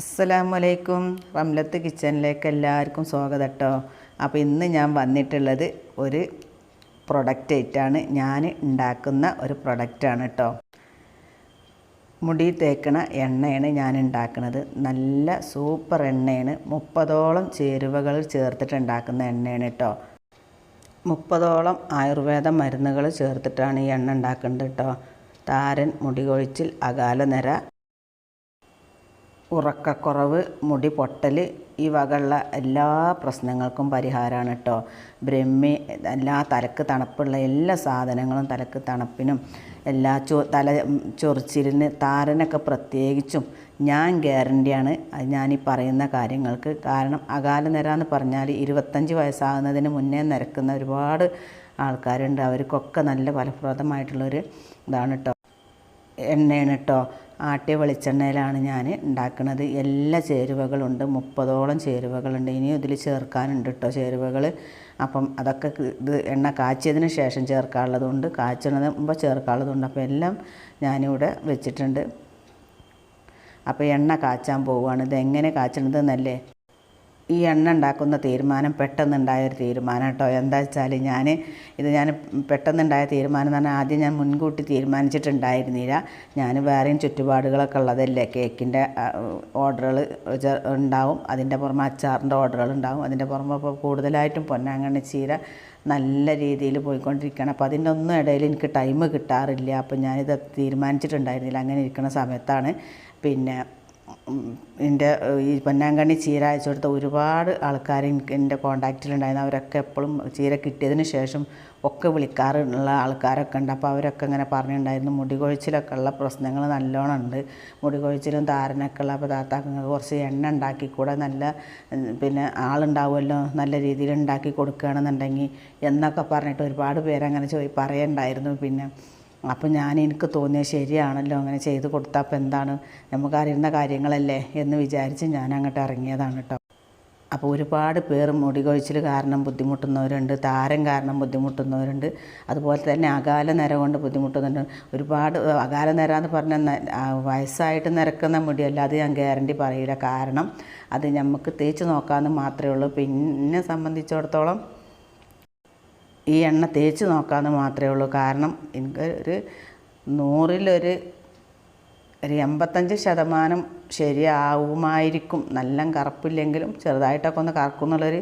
അസ്സലാമലൈക്കും. റംലത്ത് കിച്ചണിലേക്ക് എല്ലാവർക്കും സ്വാഗതം കേട്ടോ അപ്പോൾ ഇന്ന് ഞാൻ വന്നിട്ടുള്ളത് ഒരു പ്രൊഡക്റ്റ് ആയിട്ടാണ്. ഞാൻ ഉണ്ടാക്കുന്ന ഒരു പ്രൊഡക്റ്റാണ് കേട്ടോ മുടി തേക്കണ എണ്ണയാണ് ഞാൻ ഉണ്ടാക്കുന്നത്. നല്ല സൂപ്പർ എണ്ണയാണ്. മുപ്പതോളം ചേരുവകൾ ചേർത്തിട്ട് ഉണ്ടാക്കുന്ന എണ്ണയാണ് കേട്ടോ മുപ്പതോളം ആയുർവേദ മരുന്നുകൾ ചേർത്തിട്ടാണ് ഈ എണ്ണ ഉണ്ടാക്കുന്നത് കേട്ടോ താരൻ മുടി കൊഴിച്ചിൽ അകാല നിര ഉറക്കക്കുറവ് മുടി പൊട്ടൽ ഈ വകയുള്ള എല്ലാ പ്രശ്നങ്ങൾക്കും പരിഹാരമാണ് കേട്ടോ ബ്രഹ്മി എല്ലാ തലക്ക് തണുപ്പുള്ള എല്ലാ സാധനങ്ങളും തലക്ക് തണുപ്പിനും എല്ലാ ചൊ തല ചൊറിച്ചിലിന് താരനൊക്കെ പ്രത്യേകിച്ചും ഞാൻ ഗ്യാരണ്ടിയാണ്. ഞാൻ ഈ പറയുന്ന കാര്യങ്ങൾക്ക് കാരണം അകാല നിര എന്ന് പറഞ്ഞാൽ ഇരുപത്തഞ്ച് വയസ്സാകുന്നതിന് മുന്നേ നിരക്കുന്ന ഒരുപാട് ആൾക്കാരുണ്ട്. അവർക്കൊക്കെ നല്ല ഫലപ്രദമായിട്ടുള്ളൊരു ഇതാണ് കേട്ടോ എണ്ണയാണ് കേട്ടോ ആട്ടിയ വെളിച്ചെണ്ണയിലാണ് ഞാൻ ഉണ്ടാക്കുന്നത് എല്ലാ ചേരുവകളുണ്ട്. മുപ്പതോളം ചേരുവകളുണ്ട്. ഇനിയും ഇതിൽ ചേർക്കാനുണ്ട് കേട്ടോ ചേരുവകൾ അപ്പം അതൊക്കെ ഇത് എണ്ണ കാച്ചിയതിന് ശേഷം ചേർക്കാനുള്ളതുണ്ട്. കാച്ചണത് മുമ്പ് ചേർക്കാനുള്ളതുണ്ട്. അപ്പോൾ എല്ലാം ഞാനിവിടെ വെച്ചിട്ടുണ്ട്. അപ്പോൾ എണ്ണ കാച്ചാൻ പോവുകയാണ് ഇത് എങ്ങനെ കാച്ചണത് എന്നല്ലേ ഈ എണ്ണ ഉണ്ടാക്കുന്ന തീരുമാനം പെട്ടെന്നുണ്ടായ ഒരു തീരുമാനം കേട്ടോ. എന്താ വെച്ചാൽ ഞാൻ ഇത് ഞാൻ പെട്ടെന്നുണ്ടായ തീരുമാനം എന്ന് പറഞ്ഞാൽ ആദ്യം ഞാൻ മുൻകൂട്ടി തീരുമാനിച്ചിട്ടുണ്ടായിരുന്നില്ല. ഞാൻ വേറെയും ചുറ്റുപാടുകളൊക്കെ ഉള്ളതല്ലേ. കേക്കിന്റെ ഓർഡറുകൾ ഉണ്ടാവും. അതിന്റെ പുറമെ അച്ചാറിന്റെ ഓർഡറുകൾ ഉണ്ടാവും. അതിന്റെ പുറമെ ഇപ്പോൾ കൂടുതലായിട്ടും പൊന്നാങ്കണ്ണി ചീര നല്ല രീതിയിൽ പോയിക്കൊണ്ടിരിക്കുകയാണ്. അപ്പോൾ അതിന്റെ ഒന്നും ഇടയിൽ എനിക്ക് ടൈം കിട്ടാറില്ല. അപ്പോൾ ഞാനിത് തീരുമാനിച്ചിട്ടുണ്ടായിരുന്നില്ല. അങ്ങനെ ഇരിക്കുന്ന സമയത്താണ്. പിന്നെ എന്റെ ഈ പൊന്നാങ്കണ്ണി ചീര അയച്ചു കൊടുത്ത ഒരുപാട് ആൾക്കാർ എനിക്ക് എന്റെ കോണ്ടാക്റ്റിലുണ്ടായിരുന്നു. അവരൊക്കെ എപ്പോഴും ചീര കിട്ടിയതിന് ശേഷം ഒക്കെ വിളിക്കാറുള്ള ആൾക്കാരൊക്കെ ഉണ്ട്. അപ്പോൾ അവരൊക്കെ ഇങ്ങനെ പറഞ്ഞിട്ടുണ്ടായിരുന്നു മുടി കൊഴിച്ചിലൊക്കെ ഉള്ള പ്രശ്നങ്ങൾ നല്ലോണം ഉണ്ട്. മുടി കൊഴിച്ചിലും താരനൊക്കെ ഉള്ള അപ്പോൾ താത്താക്ക് കുറച്ച് എണ്ണ ഉണ്ടാക്കിക്കൂടെ നല്ല പിന്നെ ആളുണ്ടാവുമല്ലോ നല്ല രീതിയിൽ ഉണ്ടാക്കി കൊടുക്കുകയാണെന്നുണ്ടെങ്കിൽ എന്നൊക്കെ പറഞ്ഞിട്ട് ഒരുപാട് പേരങ്ങനെ ചോദി പറയണ്ടായിരുന്നു. പിന്നെ അപ്പോൾ ഞാൻ എനിക്ക് തോന്നിയ ശരിയാണല്ലോ അങ്ങനെ ചെയ്ത് കൊടുത്താൽ അപ്പോൾ എന്താണ്? നമുക്കറിയുന്ന കാര്യങ്ങളല്ലേ എന്ന് വിചാരിച്ച് ഞാൻ അങ്ങോട്ട് ഇറങ്ങിയതാണ് കേട്ടോ അപ്പോൾ ഒരുപാട് പേർ മുടി കൊഴിച്ചിൽ കാരണം ബുദ്ധിമുട്ടുന്നവരുണ്ട് താരം കാരണം ബുദ്ധിമുട്ടുന്നവരുണ്ട് അതുപോലെ തന്നെ അകാല നിര കൊണ്ട് ബുദ്ധിമുട്ടുന്നുണ്ട്. ഒരുപാട് അകാല നിര എന്ന് പറഞ്ഞാൽ വയസ്സായിട്ട് നിരക്കുന്ന മുടിയല്ല അത് ഞാൻ ഗ്യാരണ്ടി പറയില്ല. കാരണം അത് നമുക്ക് തേച്ച് നോക്കാമെന്ന് മാത്രമേ ഉള്ളൂ. പിന്നെ സംബന്ധിച്ചിടത്തോളം ഈ എണ്ണ തേച്ച് നോക്കാമെന്ന് മാത്രമേ ഉള്ളൂ. കാരണം എനിക്ക് ഒരു നൂറിലൊരു ഒരു എൺപത്തഞ്ച് ശതമാനം ശരിയാവുമായിരിക്കും. നല്ല കറുപ്പില്ലെങ്കിലും ചെറുതായിട്ടൊക്കെ ഒന്ന് കറക്കും എന്നുള്ളൊരു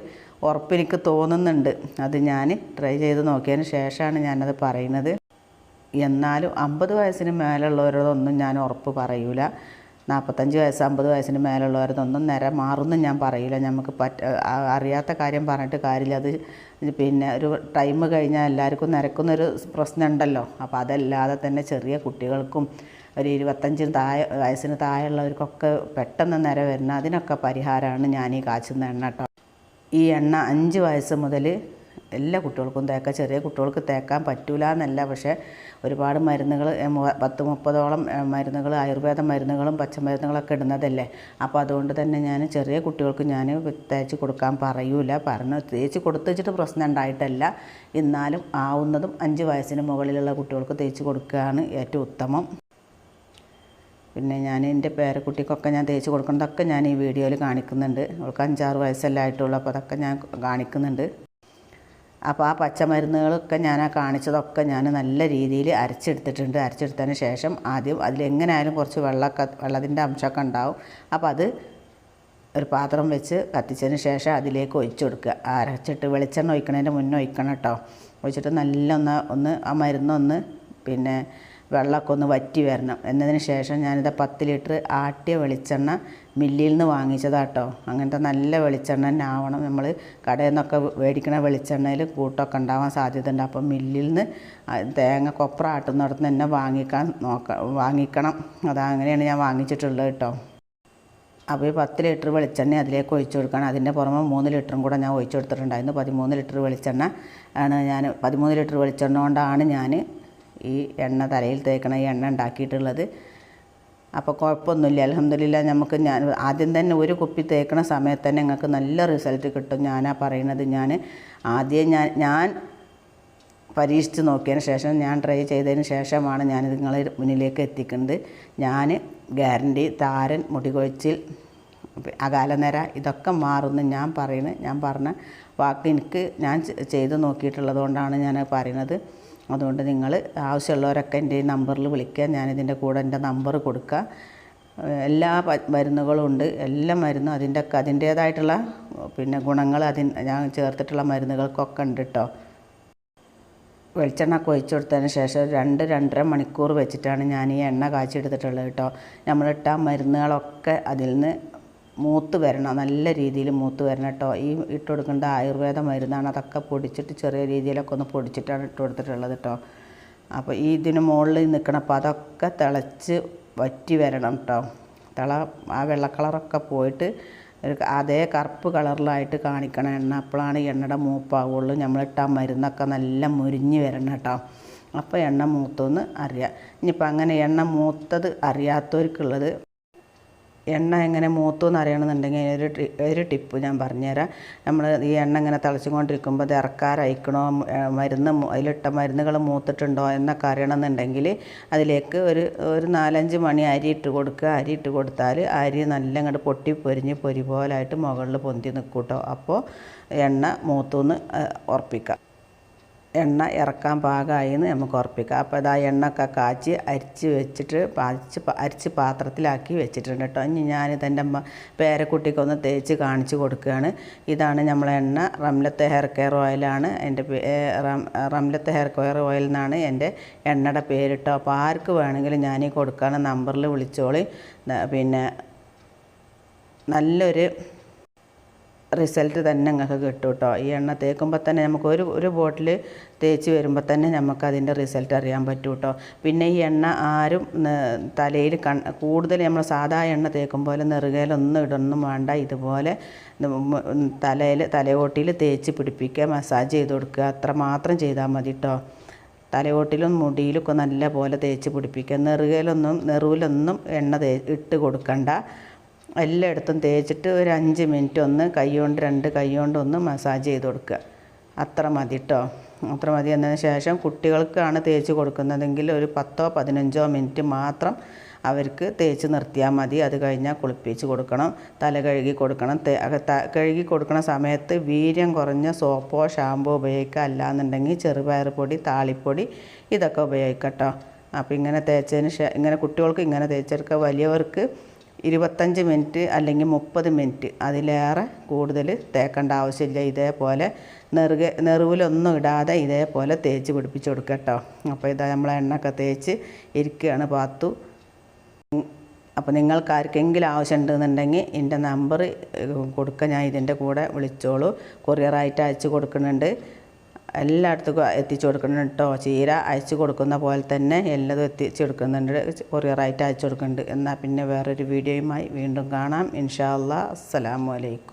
ഉറപ്പ് എനിക്ക് തോന്നുന്നുണ്ട്. അത് ഞാൻ ട്രൈ ചെയ്ത് നോക്കിയതിന് ശേഷമാണ് ഞാനത് പറയുന്നത്. എന്നാലും അമ്പത് വയസ്സിന് മേലുള്ളവരോടൊന്നും ഞാൻ ഉറപ്പ് പറയൂല. നാൽപ്പത്തഞ്ച് വയസ്സ് അമ്പത് വയസ്സിന് മേലുള്ളവരതൊന്നും നിര മാറുമെന്ന് ഞാൻ പറയില്ല. നമുക്ക് പറ്റ അറിയാത്ത കാര്യം പറഞ്ഞിട്ട് കാര്യമില്ല. അത് പിന്നെ ഒരു ടൈം കഴിഞ്ഞാൽ എല്ലാവർക്കും നിരക്കുന്നൊരു പ്രശ്നമുണ്ടല്ലോ. അപ്പോൾ അതല്ലാതെ തന്നെ ചെറിയ കുട്ടികൾക്കും ഒരു ഇരുപത്തഞ്ചിന് താഴെ വയസ്സിന് താഴെയുള്ളവർക്കൊക്കെ പെട്ടെന്ന് നിര വരുന്ന അതിനൊക്കെ പരിഹാരമാണ് ഞാൻ ഈ കാച്ചുന്ന എണ്ണ കേട്ടോ. ഈ എണ്ണ അഞ്ച് വയസ്സ് മുതൽ എല്ലാ കുട്ടികൾക്കും തേക്കാം. ചെറിയ കുട്ടികൾക്ക് തേക്കാൻ പറ്റൂല എന്നല്ല പക്ഷേ ഒരുപാട് മരുന്നുകൾ പത്ത് മുപ്പതോളം മരുന്നുകൾ ആയുർവേദ മരുന്നുകളും പച്ചമരുന്നുകളൊക്കെ ഇടുന്നതല്ലേ. അപ്പോൾ അതുകൊണ്ട് തന്നെ ഞാൻ ചെറിയ കുട്ടികൾക്ക് ഞാൻ തേച്ച് കൊടുക്കാൻ പറയൂല. പറഞ്ഞു തേച്ച് കൊടുത്തു വെച്ചിട്ട് പ്രശ്നം ഉണ്ടായിട്ടല്ല. എന്നാലും ആവുന്നതും അഞ്ച് വയസ്സിന് മുകളിലുള്ള കുട്ടികൾക്ക് തേച്ച് കൊടുക്കുകയാണ് ഏറ്റവും ഉത്തമം. പിന്നെ ഞാൻ എന്റെ പേരക്കുട്ടിക്കൊക്കെ ഞാൻ തേച്ച് കൊടുക്കുന്നതൊക്കെ ഞാൻ ഈ വീഡിയോയിൽ കാണിക്കുന്നുണ്ട്. അവൾക്ക് അഞ്ചാറ് വയസ്സല്ലേ ആയിട്ടുള്ളൂ. അപ്പോൾ അതൊക്കെ ഞാൻ കാണിക്കുന്നുണ്ട്. അപ്പോൾ ആ പച്ചമരുന്നുകളൊക്കെ ഞാൻ ആ കാണിച്ചതൊക്കെ ഞാൻ നല്ല രീതിയിൽ അരച്ചെടുത്തിട്ടുണ്ട്. അരച്ചെടുത്തതിന് ശേഷം ആദ്യം അതിലെങ്ങനെയായാലും കുറച്ച് വെള്ളമൊക്കെ വെള്ളത്തിന്റെ അംശമൊക്കെ ഉണ്ടാവും. അപ്പോൾ അത് ഒരു പാത്രം വെച്ച് കത്തിച്ചതിന് ശേഷം അതിലേക്ക് ഒഴിച്ചു കൊടുക്കുക. അരച്ചിട്ട് വെളിച്ചെണ്ണ ഒഴിക്കണതിന്റെ മുന്നേ ഒഴിക്കണം കേട്ടോ. ഒഴിച്ചിട്ട് നല്ല ഒന്ന് ഒന്ന് ആ മരുന്നൊന്ന് പിന്നെ വെള്ളമൊക്കെ ഒന്ന് വറ്റി വരണം. എന്നതിന് ശേഷം ഞാനിത് പത്ത് ലിറ്റർ ആട്ടിയ വെളിച്ചെണ്ണ മില്ലിൽ നിന്ന് വാങ്ങിച്ചതാട്ടോ. അങ്ങനത്തെ നല്ല വെളിച്ചെണ്ണ തന്നെ ആവണം. നമ്മൾ കടയിൽ നിന്നൊക്കെ മേടിക്കണ വെളിച്ചെണ്ണയിൽ കൂട്ടമൊക്കെ ഉണ്ടാവാൻ സാധ്യതയുണ്ട്. അപ്പം മില്ലിൽ നിന്ന് തേങ്ങ കൊപ്ര ആട്ടുന്നിടത്ത് തന്നെ വാങ്ങിക്കാൻ നോക്ക വാങ്ങിക്കണം. അതങ്ങനെയാണ് ഞാൻ വാങ്ങിച്ചിട്ടുള്ളത് കേട്ടോ. അപ്പോൾ ഈ പത്ത് ലിറ്റർ വെളിച്ചെണ്ണ അതിലേക്ക് ഒഴിച്ചു കൊടുക്കണം. അതിന്റെ പുറമെ മൂന്ന് ലിറ്ററും കൂടെ ഞാൻ ഒഴിച്ചു കൊടുത്തിട്ടുണ്ടായിരുന്നു. പതിമൂന്ന് ലിറ്റർ വെളിച്ചെണ്ണ ആണ് ഞാൻ പതിമൂന്ന് ലിറ്റർ വെളിച്ചെണ്ണ കൊണ്ടാണ് ഞാൻ ഈ എണ്ണ തലയിൽ തേക്കണ ഈ എണ്ണ ഉണ്ടാക്കിയിട്ടുള്ളത്. അപ്പോൾ കുഴപ്പമൊന്നുമില്ല. അലഹമില്ല നമുക്ക് ഞാൻ ആദ്യം തന്നെ ഒരു കുപ്പി തേക്കണ സമയത്ത് തന്നെ നിങ്ങൾക്ക് നല്ല റിസൾട്ട് കിട്ടും. ഞാനാ പറയുന്നത് ഞാൻ ആദ്യം ഞാൻ ഞാൻ പരീക്ഷിച്ച് നോക്കിയതിന് ശേഷം ഞാൻ ട്രൈ ചെയ്തതിന് ശേഷമാണ് ഞാൻ നിങ്ങളെ മുന്നിലേക്ക് എത്തിക്കുന്നത്. ഞാൻ ഗ്യാരണ്ടി താരൻ മുടി കൊഴിച്ചിൽ അകാലനര ഇതൊക്കെ മാറുമെന്ന് ഞാൻ പറയുന്നത്. ഞാൻ പറഞ്ഞ വാക്ക് എനിക്ക് ഞാൻ ചെയ്ത് നോക്കിയിട്ടുള്ളത് കൊണ്ടാണ് ഞാൻ പറയുന്നത്. അതുകൊണ്ട് നിങ്ങൾ ആവശ്യമുള്ളവരൊക്കെ എന്റെ ഈ നമ്പറിൽ വിളിക്കുക. ഞാനിതിന്റെ കൂടെ എന്റെ നമ്പർ കൊടുക്കുക. എല്ലാ മരുന്നുകളും ഉണ്ട്. എല്ലാ മരുന്നും അതിന്റെ അതിന്റേതായിട്ടുള്ള പിന്നെ ഗുണങ്ങൾ അതിൻ ഞാൻ ചേർത്തിട്ടുള്ള മരുന്നുകൾക്കൊക്കെ ഉണ്ട് കേട്ടോ വെളിച്ചെണ്ണ ഒക്കെ കൊടുത്തതിന് ശേഷം രണ്ട് രണ്ടര മണിക്കൂർ വെച്ചിട്ടാണ് ഞാൻ ഈ എണ്ണ കാച്ചെടുത്തിട്ടുള്ളത് കേട്ടോ നമ്മളിട്ട മരുന്നുകളൊക്കെ അതിൽ നിന്ന് മൂത്ത് വരണം നല്ല രീതിയിൽ മൂത്ത് വരണം കേട്ടോ ഈ ഇട്ട് കൊടുക്കേണ്ട ആയുർവേദ മരുന്നാണ് അതൊക്കെ പൊടിച്ചിട്ട് ചെറിയ രീതിയിലൊക്കെ ഒന്ന് പൊടിച്ചിട്ടാണ് ഇട്ട് കൊടുത്തിട്ടുള്ളത് കേട്ടോ അപ്പോൾ ഈ ഇതിന് മുകളിൽ നിൽക്കണം അപ്പോൾ അതൊക്കെ തിളച്ച് വറ്റി വരണം കേട്ടോ തിള ആ വെള്ള കളറൊക്കെ പോയിട്ട് ഒരു അതേ കറുപ്പ് കളറിലായിട്ട് കാണിക്കണം എണ്ണ. അപ്പോഴാണ് എണ്ണയുടെ മൂപ്പാവുള്ളൂ. നമ്മളിട്ട് ആ മരുന്നൊക്കെ നല്ല മുരിഞ്ഞ് വരണം കേട്ടോ അപ്പോൾ എണ്ണ മൂത്തെന്ന് അറിയാം. ഇനിയിപ്പോൾ അങ്ങനെ എണ്ണ മൂത്തത് അറിയാത്തവർക്കുള്ളത് എണ്ണ എങ്ങനെ മൂത്തു എന്ന് അറിയണമെന്നുണ്ടെങ്കിൽ ഒരു ഒരു ടിപ്പ് ഞാൻ പറഞ്ഞുതരാം. നമ്മൾ ഈ എണ്ണ ഇങ്ങനെ തിളച്ചുകൊണ്ടിരിക്കുമ്പോൾ ഇത് ഇറക്കാരയക്കണോ മരുന്ന് അതിലിട്ട മരുന്നുകൾ മൂത്തിട്ടുണ്ടോ എന്നൊക്കെ അറിയണമെന്നുണ്ടെങ്കിൽ അതിലേക്ക് ഒരു ഒരു നാലഞ്ച് മണി അരി ഇട്ട് കൊടുക്കുക. അരി ഇട്ട് കൊടുത്താൽ അരി നല്ല അങ്ങോട്ട് പൊട്ടി പൊരിഞ്ഞ് പൊരി പോലായിട്ട് മുകളിൽ പൊന്തി നിൽക്കൂട്ടോ കേട്ടോ അപ്പോൾ എണ്ണ മൂത്തുനിന്ന് ഉറപ്പിക്കാം. എണ്ണ ഇറക്കാൻ പാകമായി എന്ന് നമുക്ക് ഉറപ്പിക്കാം. അപ്പോൾ ഇതാ എണ്ണയൊക്കെ കാച്ചി അരിച്ച് വെച്ചിട്ട് അരിച്ച് അരിച്ച് പാത്രത്തിലാക്കി വെച്ചിട്ടുണ്ട് കേട്ടോ. ഇനി ഞാൻ എന്റെ അമ്മ പേരക്കുട്ടിക്കൊന്ന് തേച്ച് കാണിച്ചു കൊടുക്കുകയാണ്. ഇതാണ് നമ്മളെ എണ്ണ. റംലത്തെ ഹെയർ കെയർ ഓയിലാണ് എന്റെ റംലത്തെ ഹെയർ കെയർ ഓയിൽ എന്നാണ് എന്റെ എണ്ണയുടെ പേരിട്ടോ അപ്പോൾ ആർക്ക് വേണമെങ്കിലും ഞാൻ ഈ കൊടുക്കുകയാണ് നമ്പറിൽ വിളിച്ചോളി. പിന്നെ നല്ലൊരു റിസൾട്ട് തന്നെ നിങ്ങൾക്ക് കിട്ടും കേട്ടോ ഈ എണ്ണ തേക്കുമ്പോൾ തന്നെ നമുക്ക് ഒരു ഒരു ബോട്ടിൽ തേച്ച് വരുമ്പോൾ തന്നെ നമുക്ക് അതിന്റെ റിസൾട്ട് അറിയാൻ പറ്റും കേട്ടോ പിന്നെ ഈ എണ്ണ ആരും തലയിൽ കൺ കൂടുതൽ നമ്മൾ സാധാ എണ്ണ തേക്കും പോലെ നെറുകയിലൊന്നും ഇടൊന്നും വേണ്ട. ഇതുപോലെ തലയിൽ തലയോട്ടിയിൽ തേച്ച് പിടിപ്പിക്കുക മസാജ് ചെയ്ത് കൊടുക്കുക. അത്ര മാത്രം ചെയ്താൽ മതി കേട്ടോ തലയോട്ടിലും മുടിയിലൊക്കെ നല്ല പോലെ തേച്ച് പിടിപ്പിക്കുക. നെറുകയിലൊന്നും നെറുവിലൊന്നും എണ്ണ തേ ഇട്ട് കൊടുക്കണ്ട. എല്ലായിടത്തും തേച്ചിട്ട് ഒരു അഞ്ച് മിനിറ്റ് ഒന്ന് കൈകൊണ്ട് രണ്ട് കൈകൊണ്ട് ഒന്ന് മസാജ് ചെയ്ത് കൊടുക്കുക. അത്ര മതി കേട്ടോ അത്ര മതി എന്നതിന് ശേഷം കുട്ടികൾക്കാണ് തേച്ച് കൊടുക്കുന്നതെങ്കിൽ ഒരു പത്തോ പതിനഞ്ചോ മിനിറ്റ് മാത്രം അവർക്ക് തേച്ച് നിർത്തിയാൽ മതി. അത് കഴിഞ്ഞാൽ കുളിപ്പിച്ച് കൊടുക്കണം തല കഴുകി കൊടുക്കണം. കഴുകി കൊടുക്കുന്ന സമയത്ത് വീര്യം കുറഞ്ഞ സോപ്പോ ഷാമ്പോ ഉപയോഗിക്കുക. അല്ലാന്നുണ്ടെങ്കിൽ ചെറുപയർ പൊടി താളിപ്പൊടി ഇതൊക്കെ ഉപയോഗിക്കട്ടോ കേട്ടോ അപ്പോൾ ഇങ്ങനെ തേച്ചതിന് ഇങ്ങനെ കുട്ടികൾക്ക് ഇങ്ങനെ തേച്ചെടുക്കുക. വലിയവർക്ക് ഇരുപത്തഞ്ച് മിനിറ്റ് അല്ലെങ്കിൽ മുപ്പത് മിനിറ്റ് അതിലേറെ കൂടുതൽ തേക്കേണ്ട ആവശ്യമില്ല. ഇതേപോലെ നെറുക നെറുവിലൊന്നും ഇടാതെ ഇതേപോലെ തേച്ച് പിടിപ്പിച്ച് കൊടുക്കുക കേട്ടോ. അപ്പോൾ ഇതാ നമ്മൾ എണ്ണയൊക്കെ തേച്ച് ഇരിക്കുകയാണ് പാത്തു. അപ്പോൾ നിങ്ങൾക്ക് ആർക്കെങ്കിലും ആവശ്യമുണ്ടെന്നുണ്ടെങ്കിൽ എന്റെ നമ്പർ കൊടുക്കുക ഞാൻ ഇതിന്റെ കൂടെ വിളിച്ചോളൂ. കൊറിയറായിട്ട് അയച്ചു കൊടുക്കുന്നുണ്ട്. എല്ലായിടത്തും എത്തിച്ചു കൊടുക്കുന്നുണ്ട് കേട്ടോ. ചീര അയച്ചു കൊടുക്കുന്ന പോലെ തന്നെ എല്ലാതും എത്തിച്ചു കൊടുക്കുന്നുണ്ട്. കൊറിയറായിട്ട് അയച്ചു കൊടുക്കുന്നുണ്ട്. എന്നാൽ പിന്നെ വേറൊരു വീഡിയോയുമായി വീണ്ടും കാണാം. ഇൻഷാ അല്ലാ അസ്സലാമു അലൈക്കും.